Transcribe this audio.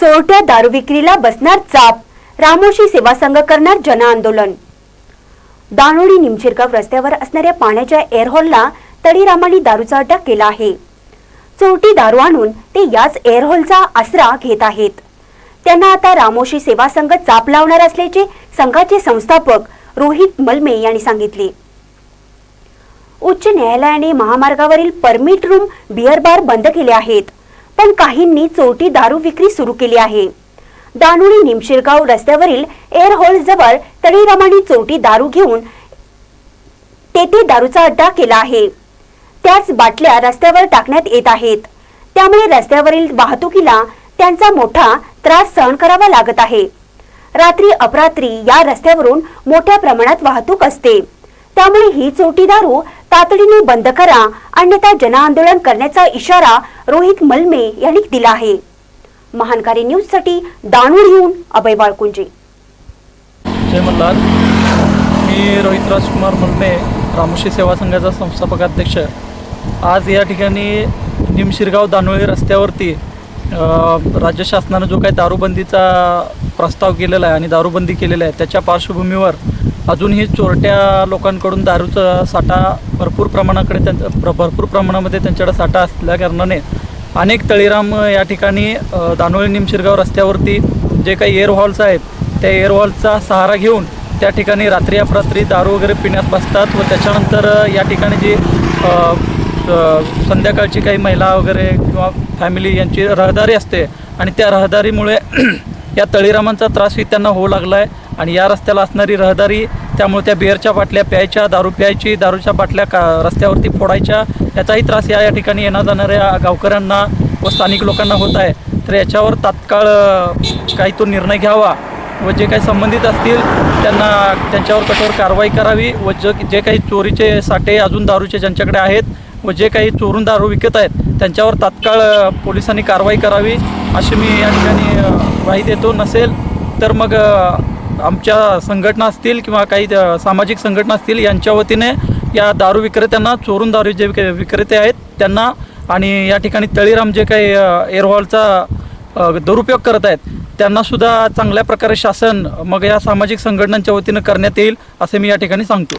चोरट्या दारू विक्रीला बसणार चाप. रामोशी सेवा संघ करणार जनआंदोलन दाणोडी निमशिरगाव रस्त्यावर असणाऱ्या पाण्याच्या एअरहोलला तडीरामांनी दारूचा अटक केला आहे. चोरटी दारू आणून ते याच एअरहोलचा आसरा घेत आहेत. त्यांना आता रामोशी सेवा संघ चाप लावणार असल्याचे संघाचे संस्थापक रोहित मलमे यांनी सांगितले. उच्च न्यायालयाने महामार्गावरील परमिट रूम बिअर बार बंद केले आहेत. पण काहींनी चोरटी दारू विक्री सुरू केली आहे. दानुळी निमशिरगाव रस्त्यावरील एअर होल जवळ तळीरामांनी चोरटी दारू घेऊन तेथे दारूचा अड्डा केला आहे. त्याच बाटल्या रस्त्यावर टाकण्यात येत आहेत. त्यामुळे रस्त्यावरील वाहतुकीला त्यांचा मोठा त्रास सहन करावा लागत आहे. रात्री अपरात्री या रस्त्यावरून मोठ्या प्रमाणात वाहतूक असते. त्यामुळे ही चोटी दारू तातडीने बंद करा अन्यथा जनआंदोलन करण्याचा इशारा रोहित मलमे यांनी दिला आहे. महानकारी न्यूजसाठी दाणूळहून अभय बाळकुंजे. जय मल्हार. मी रोहित राजकुमार मलमे रामोशी सेवा संघाचा संस्थापक अध्यक्ष. आज या ठिकाणी निमशिरगाव दानोळी रस्त्यावरती राज्य शासनानं जो काही दारूबंदीचा प्रस्ताव केलेला आहे आणि दारूबंदी केलेला आहे त्याच्या पार्श्वभूमीवर अजूनही चोरट्या लोकांकडून दारूचा साठा भरपूर प्रमाणाकडे त्यांचा प्र भरपूर प्रमाणामध्ये त्यांच्याकडे साठा असल्या कारणाने अनेक तळीराम या ठिकाणी दानोळी निमशिरगाव रस्त्यावरती जे काही एअर हॉल्स आहेत त्या एअर हॉल्सचा सहारा घेऊन त्या ठिकाणी रात्री अपरात्री दारू वगैरे पिण्यास बसतात व त्याच्यानंतर या ठिकाणी जी संध्याकाळची काही महिला वगैरे किंवा फॅमिली यांची रहदारी असते आणि त्या रहदारीमुळे या तळीरामांचा त्रासही त्यांना होऊ लागला आहे आणि या रस्त्याला असणारी रहदारी त्यामुळे त्या बिअरच्या बाटल्या प्यायच्या दारू प्यायची दारूच्या बाटल्या का रस्त्यावरती फोडायच्या याचाही त्रास या या ठिकाणी येण्या जाणाऱ्या गावकऱ्यांना व स्थानिक लोकांना होत आहे. तर याच्यावर तात्काळ काही तो निर्णय घ्यावा व जे काही संबंधित असतील त्यांना त्यांच्यावर कठोर कारवाई करावी व ज जे काही चोरीचे साठे अजून दारूचे ज्यांच्याकडे आहेत व जे काही चोरून दारू विकत आहेत त्यांच्यावर तात्काळ पोलिसांनी कारवाई करावी अशी मी या ठिकाणी ग्वाही देतो. नसेल तर मग आमच्या संघटना असतील किंवा काही सामाजिक संघटना असतील यांच्या वतीने या दारू विक्रेत्यांना चोरून दारू जे विक विक्रेते आहेत त्यांना आणि या ठिकाणी तळीराम जे काही एअरहॉलचा दुरुपयोग करत आहेत त्यांनासुद्धा चांगल्या प्रकारे शासन मग या सामाजिक संघटनांच्या वतीनं करण्यात येईल असे मी या ठिकाणी सांगतो.